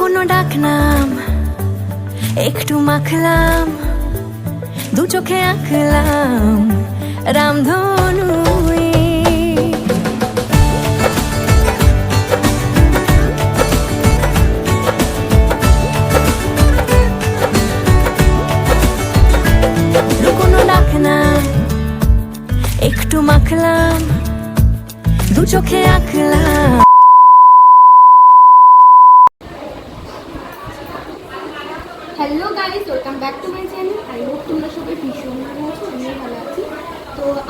লুকোনো ডাকনাম একটু মাখলাম দু চোখে আঁকলাম রামধনু একটু মাখলাম দু চোখে আঁকলাম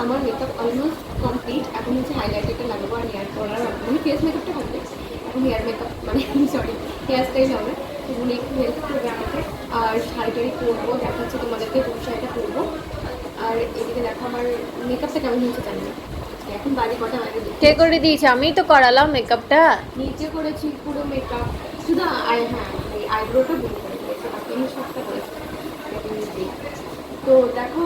আমার মেকআপ অলমোস্ট কমপ্লিট এখন হচ্ছে হাইলাইটারটা লাগাবো আর হেয়ার করার মানে ফেস মেকআপটা কমপ্লিট এখন হেয়ার মেকআপ মানে সরি হেয়ার স্টাইল হবে উনি একটু হেল্প করবে আমাকে আর শাড়িটারি পরবো দেখাচ্ছে তোমাদেরকে কোন শাড়িটা পরবো। আর এদিকে দেখো আমার মেকআপটা কেমন হয়েছে জানি না। এখন কটা। কে করে দিয়েছে আমি তো করালাম মেকআপটা নিচে করেছি পুরো মেকআপ শুধু আই হ্যাঁ আইব্রোটা বুক করে দিয়েছে বাকি সবটা করেছি। তো দেখো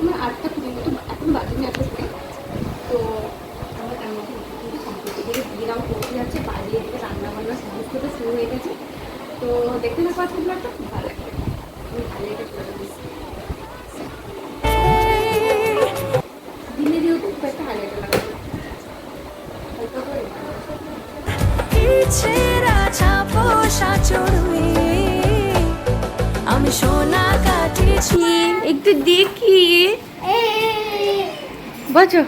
আমার আটটা কুড়ি মতো এখন বাজে না এত কুড়ি তো আমার তার মধ্যে কিন্তু সম্পর্কে এদিকে বিয়েরাও পৌঁছে যাচ্ছে বাইরে এদিকে রান্না বান্না সমস্ত শুরু হয়ে গেছে। তো দেখতে থাকো আজকে ব্লগটা, খুব ভালো লাগবে। আমি ভালো এটা একটু দেখি। খোলো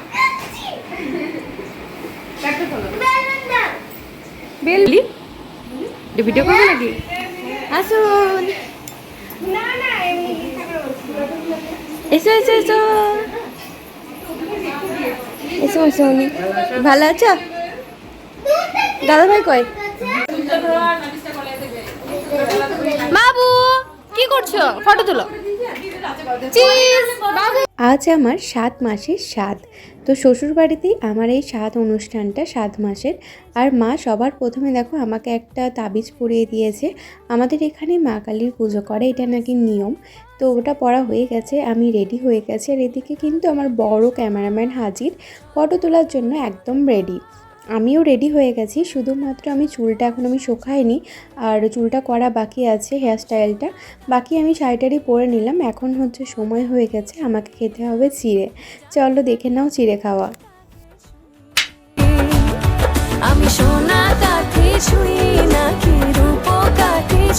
বেলি? ভিডিও করবে নাকি? আসুন। এসো এসো এসো। এসো এসো উনি ভালো আছো? দাদা ভাই কয়? বাবু কি করছ? ফটো তুলো। আজ আমার সাত মাসের স্বাদ। তো শ্বশুরবাড়িতেই আমার এই স্বাদ অনুষ্ঠানটা সাত মাসের। আর মা সবার প্রথমে দেখো আমাকে একটা তাবিজ পরিয়ে দিয়েছে। আমাদের এখানে মা কালীর পুজো করে, এটা নাকি নিয়ম। তো ওটা পড়া হয়ে গেছে, আমি রেডি হয়ে গেছে। আর এদিকে কিন্তু আমার বড় ক্যামেরাম্যান হাজির ফটো তোলার জন্য একদম রেডি আমিও রেডি হয়ে গেছি, শুধুমাত্র আমি চুলটা এখন আমি শোকাইনি, আর চুলটা করা বাকি আছে হেয়ার স্টাইলটা বাকি আমি শাড়িটারি পরে নিলাম, এখন হচ্ছে সময় হয়ে গেছে, আমাকে খেতে হবে চিড়ে। চলো দেখে নাও চিড়ে খাওয়া। আমি ছুঁই, নাকি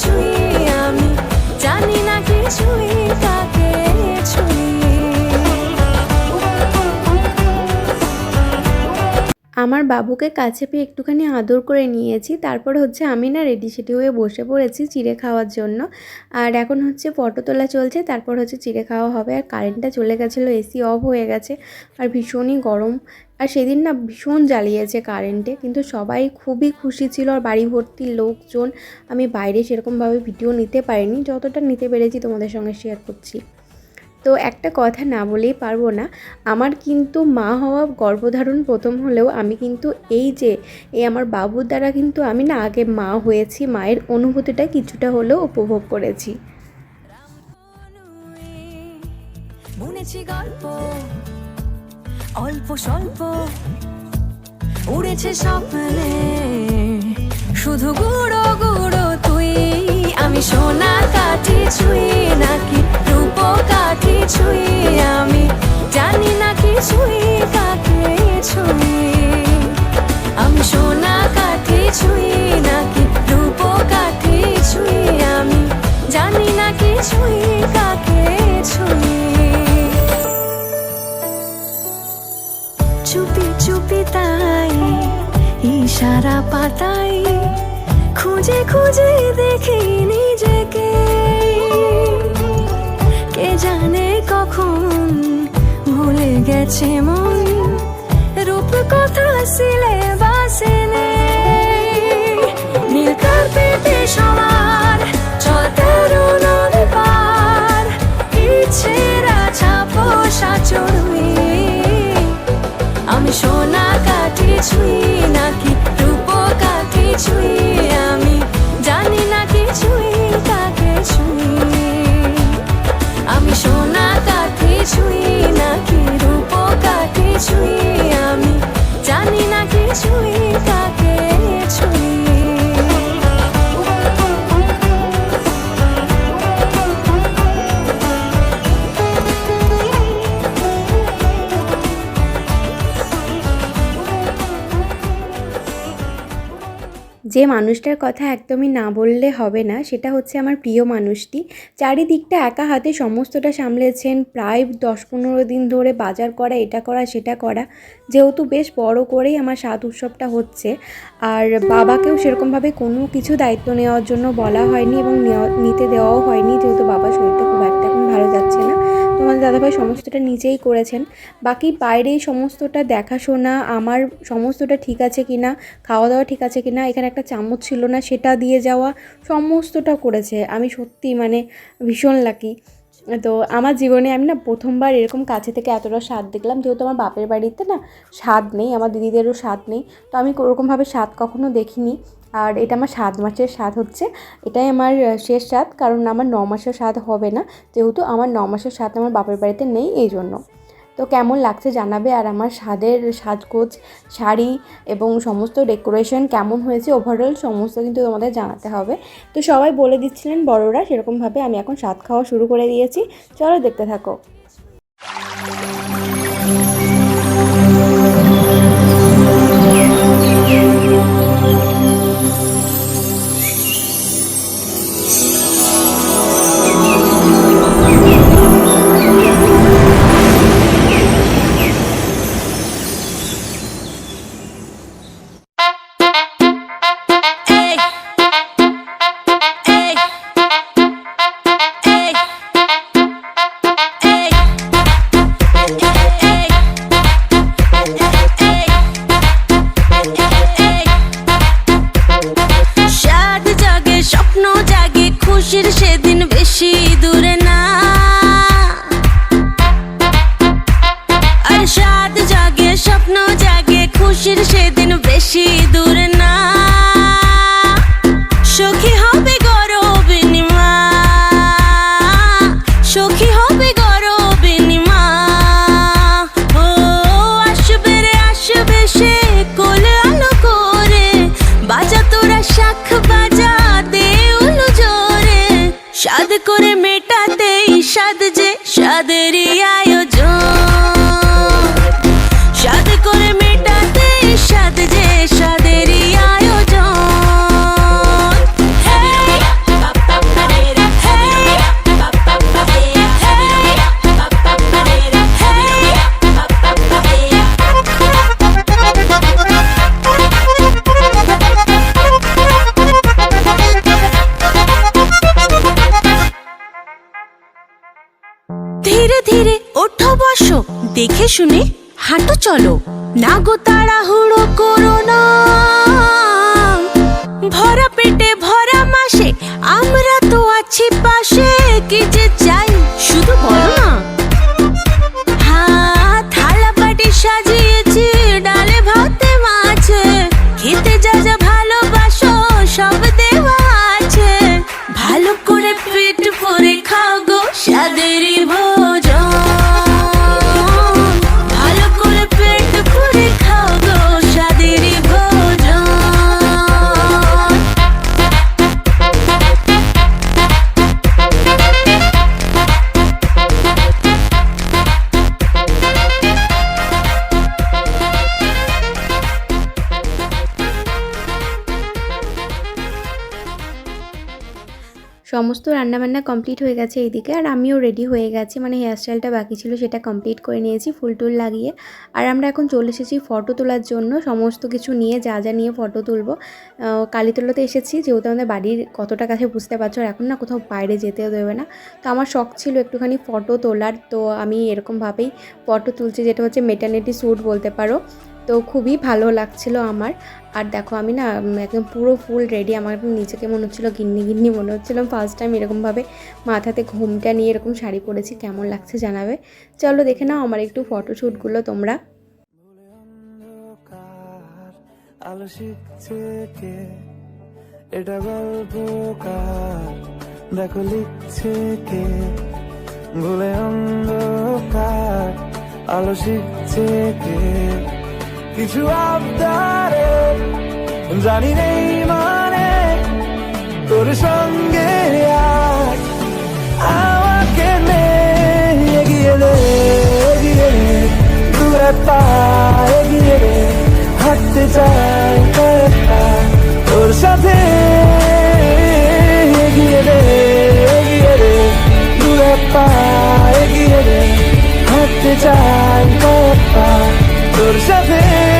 ছুঁই, আমি জানি না কাকে ছুঁই আমার বাবুকে কাছে পেয়ে একটুখানি আদর করে নিয়েছি। তারপর হচ্ছে আমি না রেডি সেটি হয়ে বসে পড়েছি চিড়ে খাওয়ার জন্য। আর এখন হচ্ছে ফটো তোলা চলছে, তারপর হচ্ছে চিড়ে খাওয়া হবে। আর কারেন্টটা চলে গেছিল এসি অফ হয়ে গেছে। আর ভীষণই গরম। আর সেদিন না ভীষণ জ্বালিয়েছে কারেন্টে কিন্তু সবাই খুবই খুশি ছিল। আর বাড়ি ভর্তি লোকজন, আমি বাইরে সেরকমভাবে ভিডিও নিতে পারিনি। যতটা নিতে পেরেছি তোমাদের সঙ্গে শেয়ার করছি। তো একটা কথা না বলেই পারব না। আমার কিন্তু মা হওয়া গর্ভধারণ প্রথম হলেও আমি কিন্তু এই যে, এই আমার বাবুর দ্বারা কিন্তু আমি না আগে মা হয়েছি, মায়ের অনুভূতিটা কিছুটা হলেও উপভোগ করেছি। গল্প, অল্প স্বল্প, উড়েছে স্বপ্নে। শুধু গুঁড়ো গুঁড়ো তুই, আমি সোনা কাঠি ছুঁই, নাকি কাঠি ছুঁই আমি? জানি না কিছুই কাকে ছুঁই আমি সোনা কাঠি ছুঁই নাকি রূপ কাঠি ছুঁই আমি? জানি না কিছুই কাকে ছুঁই চুপি চুপি তাই, ইশারা পাতাই, খুঁজে খুঁজে দেখি নিজেকে। কে জানে কখন ভুলে গেছে মন? রূপ কথা সিলেবাসে নেই নীল কার্পেটে সবার নদী পার ইচ্ছেরা ছাপোষা চড়ুই। আমি সোনা কাঠি ছুঁই, নাকি রূপ কাঠি ছুঁই? কাঠি যে মানুষটার কথা একদমই না বললে হবে না, সেটা হচ্ছে আমার প্রিয় মানুষটি। চারিদিকটা একা হাতে সমস্তটা সামলেছেন, প্রায় দশ পনেরো দিন ধরে বাজার করা, এটা করা, সেটা করা। যেহেতু বেশ বড় করেই আমার স্বাদ উৎসবটা হচ্ছে, আর বাবাকেও সেরকমভাবে কোনো কিছু দায়িত্ব নেওয়ার জন্য বলা হয়নি এবং নিতে দেওয়াও হয়নি, যেহেতু বাবা শরীরটা খুব একটা এখন ভালো যাচ্ছে না। তোমাদের দাদাভাই সমস্তটা নিজেই করেছেন। বাকি বাইরে সমস্তটা দেখাশোনা, আমার সমস্তটা ঠিক আছে কি না খাওয়া দাওয়া ঠিক আছে কি না এখানে একটা চামচ ছিল না, সেটা দিয়ে যাওয়া, সমস্তটা করেছে। আমি সত্যি মানে ভীষণ লাকি তো আমার জীবনে আমি না প্রথমবার এরকম কাছে থেকে এতটা স্বাদ দেখলাম, যেহেতু আমার বাপের বাড়িতে না স্বাদ নেই, আমার দিদিদেরও স্বাদ নেই। তো আমি ওরকমভাবে স্বাদ কখনো দেখিনি। আর এটা আমার সাত মাসের স্বাদ হচ্ছে। এটাই আমার শেষ স্বাদ, কারণ আমার ন মাসের স্বাদ হবে না, যেহেতু আমার ন মাসের স্বাদ আমার বাপের বাড়িতে নেই এই জন্য তো কেমন লাগছে জানাবে আর আমার স্বাদের সাজগোজ, শাড়ি এবং সমস্ত ডেকোরেশন কেমন হয়েছে? ওভারঅল সমস্ত কিন্তু তোমাদের জানাতে হবে। তো সবাই বলে দিচ্ছিলেন বড়রা, সেরকমভাবে আমি এখন স্বাদ খাওয়া শুরু করে দিয়েছি। চলো দেখতে থাকো। কোলে করে বাজা তোরা বাজা জোরে। করে মেটাতেই সাদ যে আয়োজন দেখে শুনে হাঁটো চলো। না গো তাড়াহুড়ো করো ভরা পেটে ভরা মাসে আমরা তো আছি পাশে। কি যে সমস্ত রান্নাবান্না কমপ্লিট হয়ে গেছে এইদিকে, আর আমিও রেডি হয়ে গেছি। মানে হেয়ারস্টাইলটা বাকি ছিল, সেটা কমপ্লিট করে নিয়েছি, ফুল টুল লাগিয়ে। আর আমরা এখন চলে এসেছি ফটো তোলার জন্য। সমস্ত কিছু নিয়ে, যা যা নিয়ে ফটো তুলবো। কালীতলাতে এসেছি, যেহেতু আমাদের বাড়ির কতটা কাছে বুঝতে পারছ, আর এখন না কোথাও বাইরে যেতেও দেবে না। তো আমার শখ ছিল একটুখানি ফটো তোলার, তো আমি এরকমভাবেই ফটো তুলছি, যেটা হচ্ছে মেটার্নিটি শ্যুট বলতে পারো। তো খুবই ভালো লাগছিল আমার। আর দেখো আমি না একদম পুরো ফুল রেডি আমার নিজেকে মনে হচ্ছিল গিন্নি গিন্নি, মনে হচ্ছিল ফার্স্ট টাইম এরকমভাবে মাথাতে ঘুমটা নিয়ে এরকম শাড়ি পরেছি, কেমন লাগছে জানাবে। চলো দেখে নাও আমার একটু ফটোশ্যুটগুলো তোমরা। আলো শিখছে কে এটা গল্পকার দেখো লিখছে কে? ভুলে অন্ধকার আলো শিখছে কে কিছু আবদারে জানি নেই মানে তোর সঙ্গে আমাকে এগিয়ে নে এগিয়ে নে, দূরে পা, এগিয়ে নে, হাঁটতে চাই তোর সাথে। এগিয়ে রে এগিয়ে রে দু এক পা, এগিয়ে রে হাঁটতে চাই পা তোর সাথে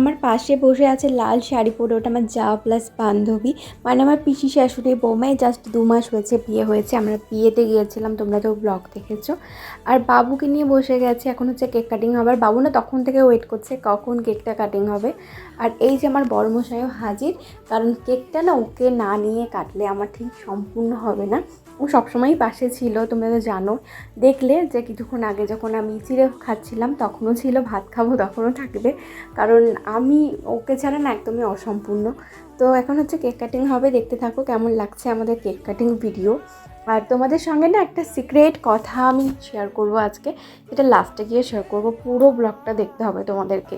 আমার পাশে বসে আছে লাল শাড়ি পরে, ওটা আমার যা প্লাস বান্ধবী। মানে আমার পিসি শাশুড়ি বৌমাই জাস্ট দু মাস হয়েছে, বিয়ে হয়েছে। আমরা বিয়েতে গিয়েছিলাম, তোমরা তো ব্লগ দেখেছ। আর বাবুকে নিয়ে বসে গেছে, এখন হচ্ছে কেক কাটিং হবে। আর বাবু না তখন থেকে ওয়েট করছে, কখন কেকটা কাটিং হবে। আর এই যে আমার বড়মশাইও হাজির, কারণ কেকটা না ওকে না নিয়ে কাটলে আমার ঠিক সম্পূর্ণ হবে না। ও সবসময়ই পাশে ছিল, তোমরা তো জানো। দেখলে যে কিছুক্ষণ আগে যখন আমি চিড়ে খাচ্ছিলাম, তখনও ছিল ভাত খাব, তখনও থাকবে। কারণ আমি, ওকে ছাড়া না একদমই অসম্পূর্ণ। তো এখন হচ্ছে কেক কাটিং হবে, দেখতে থাকো কেমন লাগছে আমাদের কেক কাটিং ভিডিও। আর তোমাদের সঙ্গে না একটা সিক্রেট কথা আমি শেয়ার করব আজকে যেটা লাস্টে গিয়ে শেয়ার করব, পুরো ব্লগটা দেখতে হবে তোমাদেরকে।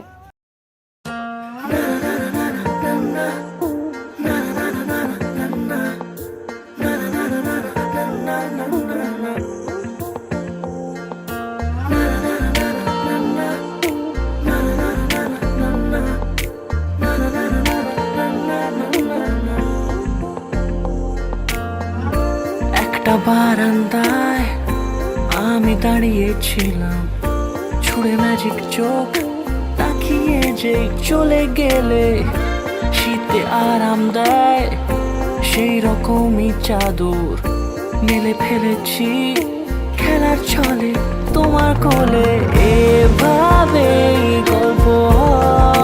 বারান্দায় আমি দাঁড়িয়েছিলাম। ছুড়ে ম্যাজিক চোখ, তাকিয়ে যে চলে গেলে শীতে আরাম দেয়, সেই রকমই চাদর মেলে ফেলেছি খেলার ছলে, তোমার কোলে। এভাবে গল্প হয়।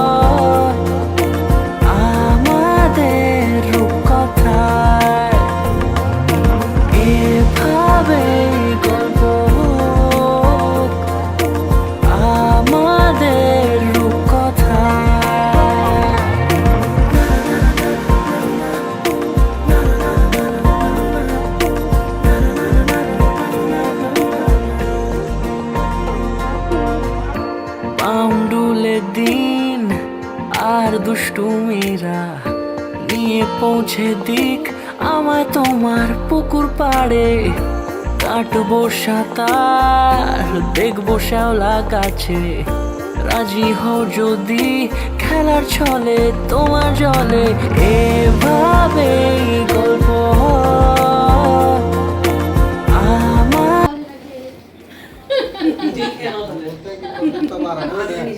কাটবো সাঁতার, দেখব শ্যাওলা কাছে রাজি হও যদি খেলার ছলে, তোমার জলে এভাবে গল্প। আমার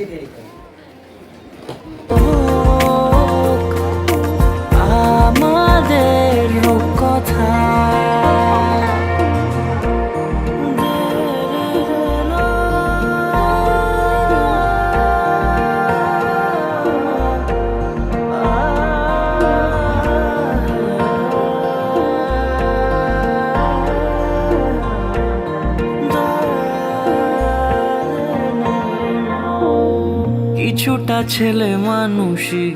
কিছুটা ছেলে মানুষই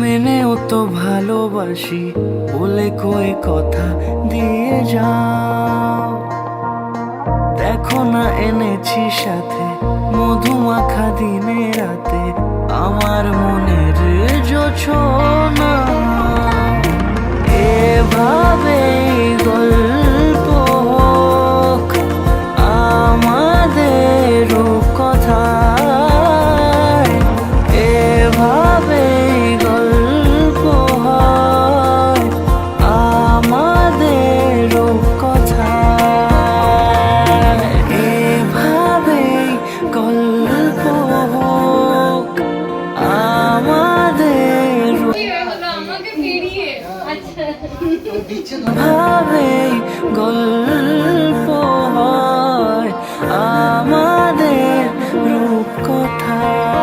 মেনেও তো ভালোবাসি। বলে কয়ে কথা, দিয়ে যাও। দেখো না এনেছি সাথে মধুমাখা দিনে রাতে, আমার মনের জোছনা এভাবে গল্প ভাবে গল্প হয় আমাদের রূপকথায়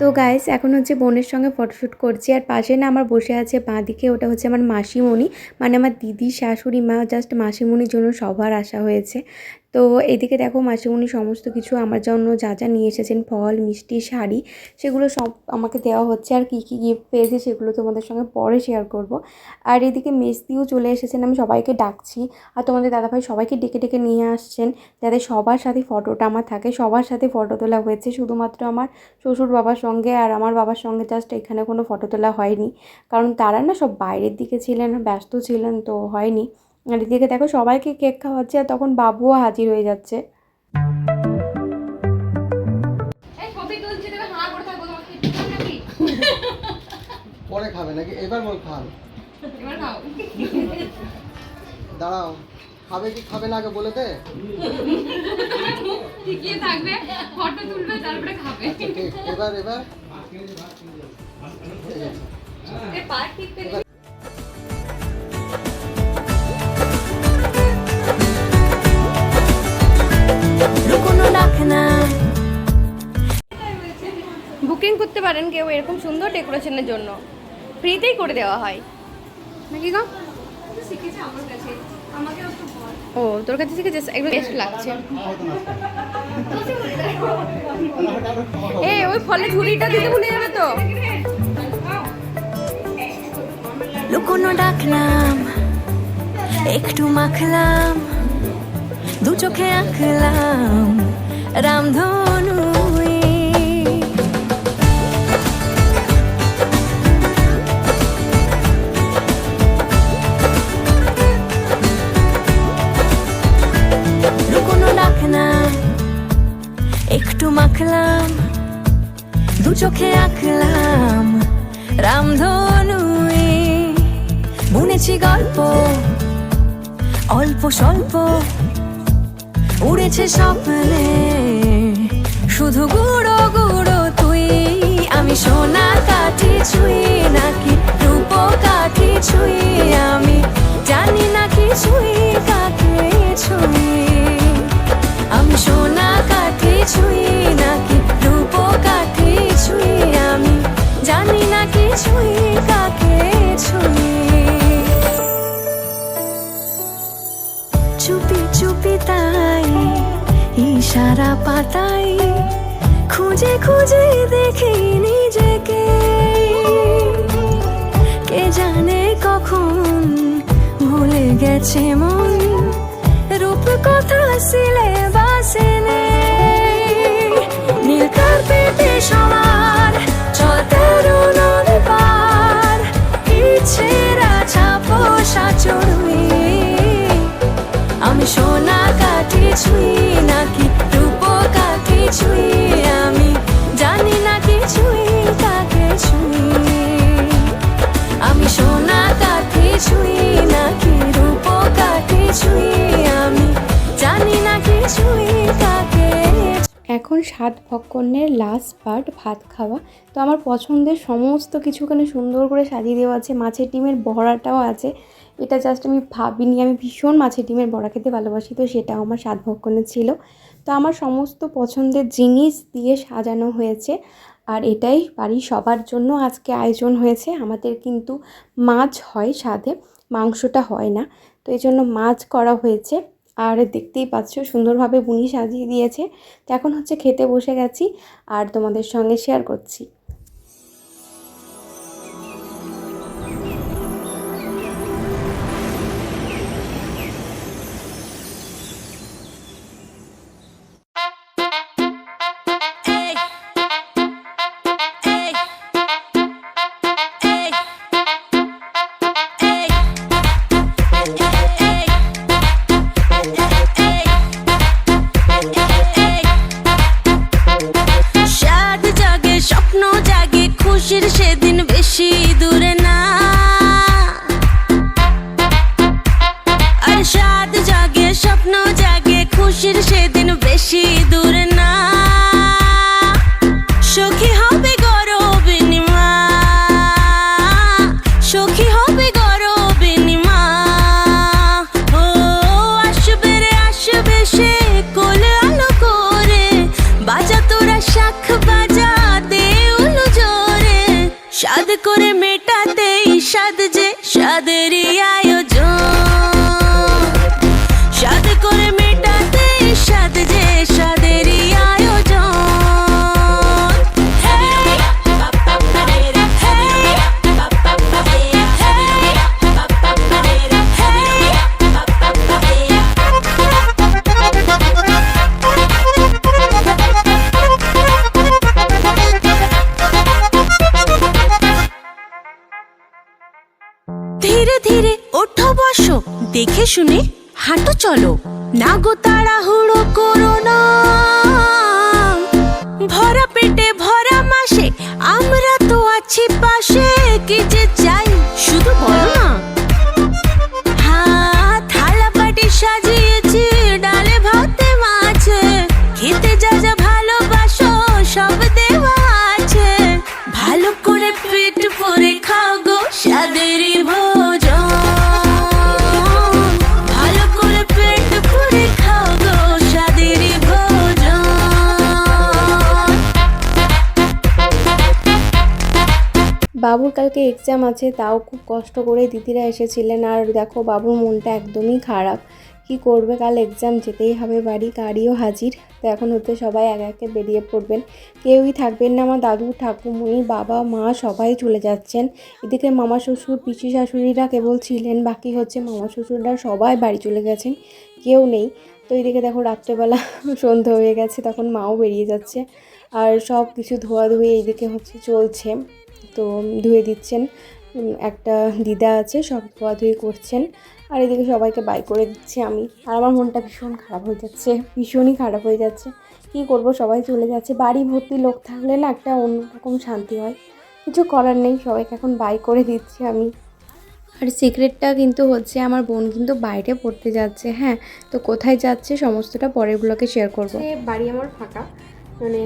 তো গাইস এখন হচ্ছে বোনের সঙ্গে ফটোশ্যুট করছি আর পাশে না আমার বসে আছে বাঁদিকে, ওটা হচ্ছে আমার মাসিমণি মানে আমার দিদি, শাশুড়ি মা জাস্ট মাসিমণির জন্য সবার আসা হয়েছে। তো এদিকে দেখো মাসিমণি সমস্ত কিছু আমার জন্য যা যা নিয়ে এসেছেন, ফল, মিষ্টি, শাড়ি, সেগুলো সব আমাকে দেওয়া হচ্ছে আর কী কী গিফট পেয়েছি সেগুলো তোমাদের সঙ্গে পরে শেয়ার করব। আর এদিকে মেসদিও চলে এসেছেন, আমি সবাইকে ডাকছি। আর তোমাদের দাদাভাই সবাইকে ডেকে ডেকে নিয়ে আসছেন যাতে সবার সাথে ফটোটা আমার থাকে, সবার সাথে ফটো তোলা হয়েছে। শুধুমাত্র আমার শ্বশুর বাবার সঙ্গে আর আমার বাবার সঙ্গে জাস্ট এখানে কোনো ফটো তোলা হয়নি। কারণ তারা না সব বাইরের দিকে ছিলেন, ব্যস্ত ছিলেন তো হয়নি। আর এদিকে দেখো সবাইকে কেক খাওয়াচ্ছে আর তখন বাবুও হাজির হয়ে যাচ্ছে। পরে খাবে নাকি? এবার বল খাবে এবার খাও। দাঁড়াও। খাবে কি খাবে না আগে বলে দে। ঠিকই থাকবে ফটো তুলবে তারপরে খাবে। আচ্ছা এবার এবার। এ পা বুকিং করতে পারেন কেউ এরকম সুন্দর ডেকোরেশনের জন্য। ফ্রিতেই করে দেওয়া হয়। নাকি গো? শিখেছে ও তোর কাছে শিখেছিস? একটু বেস্ট লাগছে। এ ওই ফলে ঝুড়িটা দিতে ভুলে যাবে তো। লুকোনো ডাকলাম একটু মাখলাম। দু চোখে আঁকলাম রামধনু একটু মাখলাম দু চোখে আঁকলাম রামধনু বুনেছি গল্প অল্প স্বল্প উড়েছে স্বপ্নে। শুধু গুঁড়ো গুঁড়ো তুই, আমি সোনা কাঠি ছুঁই, নাকি রূপ কাঠি ছুঁই, আমি জানি না কিছুই কাকে ছুঁই। আমি সোনা কাঠি ছুঁই, নাকি রূপ কাঠি ছুঁই, আমি জানি না কিছুই কাকে ছুঁই। চুপি চুপি তাই ইশারা পাতাই খুঁজে খুঁজে দেখি নিজেকে। কে জানে কখন ভুলে গেছে মন রূপ কথা সিলে বাসেনে নীল কার্পেটে সবার আমি জানি এখন সাত ভক্ষণের লাস্ট পার্ট ভাত খাওয়া। তো আমার পছন্দের সমস্ত কিছু ওখানে সুন্দর করে সাজিয়ে দেওয়া আছে। মাছের ডিমের বড়াটাও আছে। এটা জাস্ট আমি ভাবিনি, আমি ভীষণ মাছের ডিমের বড়া খেতে ভালোবাসি। তো সেটাও আমার সাত ভক্ষণে ছিল। তো আমার সমস্ত পছন্দের জিনিস দিয়ে সাজানো হয়েছে। আর এটাই বাড়ির সবার জন্য আজকে আয়োজন হয়েছে। আমাদের কিন্তু মাছ হয় সাথে মাংসটা হয় না। তো এই জন্য মাছ করা হয়েছে। আর দেখতেই পাচ্ছ, সুন্দরভাবে বুনি সাজিয়ে দিয়েছে। তো এখন হচ্ছে খেতে বসে গেছি আর তোমাদের সঙ্গে শেয়ার করছি। শুনে হাঁটো চলো। না গো তাড়াহুড়ো করো। বাবুর কালকে এক্সাম আছে, তাও খুব কষ্ট করে দিদিরা এসেছিলেন আর দেখো বাবুর মনটা একদমই খারাপ। কি করবে কাল এক্সাম যেতেই হবে বাড়ি গাড়িও হাজির। তো এখন হচ্ছে সবাই এক একে বেরিয়ে পড়বেন। কেউই থাকবেন না, আমার দাদু ঠাকুমণি বাবা, মা সবাই চলে যাচ্ছেন। এদিকে মামা শ্বশুর, পিসি শাশুড়িরা কেবল ছিলেন, বাকি হচ্ছে মামা শ্বশুররা সবাই বাড়ি চলে গেছেন, কেউ নেই। তো এদিকে দেখো রাত্রেবেলা সন্ধে হয়ে গেছে, তখন মাও বেরিয়ে যাচ্ছে। আর সব কিছু ধোয়াধুয়ি এইদিকে হচ্ছে চলছে। তো ধুয়ে দিচ্ছেন। একটা দিদা আছে, সব ধোয়াধুয়ি করছেন। আর এদিকে সবাইকে বাই করে দিচ্ছি আমি। আর আমার মনটা ভীষণ খারাপ হয়ে যাচ্ছে, ভীষণই খারাপ হয়ে যাচ্ছে। কী করব, সবাই চলে যাচ্ছে। বাড়ি ভর্তি লোক থাকলে না একটা অন্যরকম শান্তি হয়। কিছু করার নেই, সবাইকে এখন বাই করে দিচ্ছি আমি। আর সিক্রেটটা কিন্তু হচ্ছে, আমার বোন কিন্তু বাইরে পড়তে যাচ্ছে হ্যাঁ। তো কোথায় যাচ্ছে, সমস্তটা পরের ব্লগে শেয়ার করব বাড়ি আমার ফাঁকা। মানে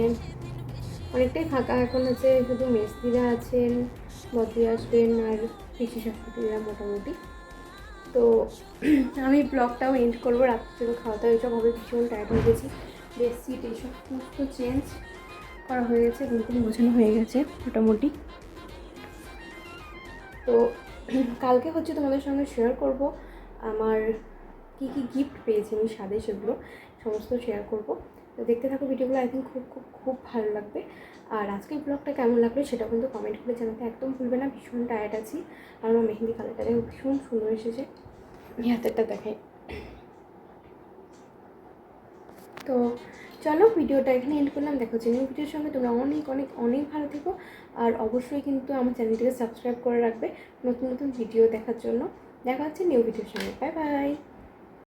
অনেকটাই ফাঁকা এখন হচ্ছে শুধু মেস্তিরা আছেন, বদ্রি আসবেন আর পিসি শাশুড়িরা মোটামুটি। তো আমি ব্লগটাও এন্ড করব, রাত্রে খাওয়া দাওয়া এইসব হবে, ভীষণ টায়ার্ড হয়ে গেছি। বেডশিট এইসব সমস্ত চেঞ্জ করা হয়ে গেছে, ঘুম গোছানো হয়ে গেছে মোটামুটি। তো কালকে হচ্ছে তোমাদের সঙ্গে শেয়ার করব, আমার কী কী গিফট পেয়েছি আমি স্বাদে সেগুলো, সমস্ত শেয়ার করব। তো দেখতে থাকো ভিডিওগুলো, আই থিঙ্ক খুব খুব খুব ভালো লাগবে। আর আজকের ব্লগটা কেমন লাগল সেটা কিন্তু কমেন্ট করে জানাতে একদম ভুলবে না, ভীষণ টায়ার্ড আছি। আর আমার মেহেন্দি কালারটা ভীষণ সুন্দর এসেছে। হাতেরটা দেখে তো চলো ভিডিওটা এখানে এন্ড করলাম। দেখো যে নিউ ভিডিওর সঙ্গে তোমরা অনেক অনেক অনেক ভালো থেকো। আর অবশ্যই কিন্তু আমার চ্যানেলটিকে সাবস্ক্রাইব করে রাখবে নতুন নতুন ভিডিও দেখার জন্য। দেখা হচ্ছে নিউ ভিডিওর সঙ্গে। Bye bye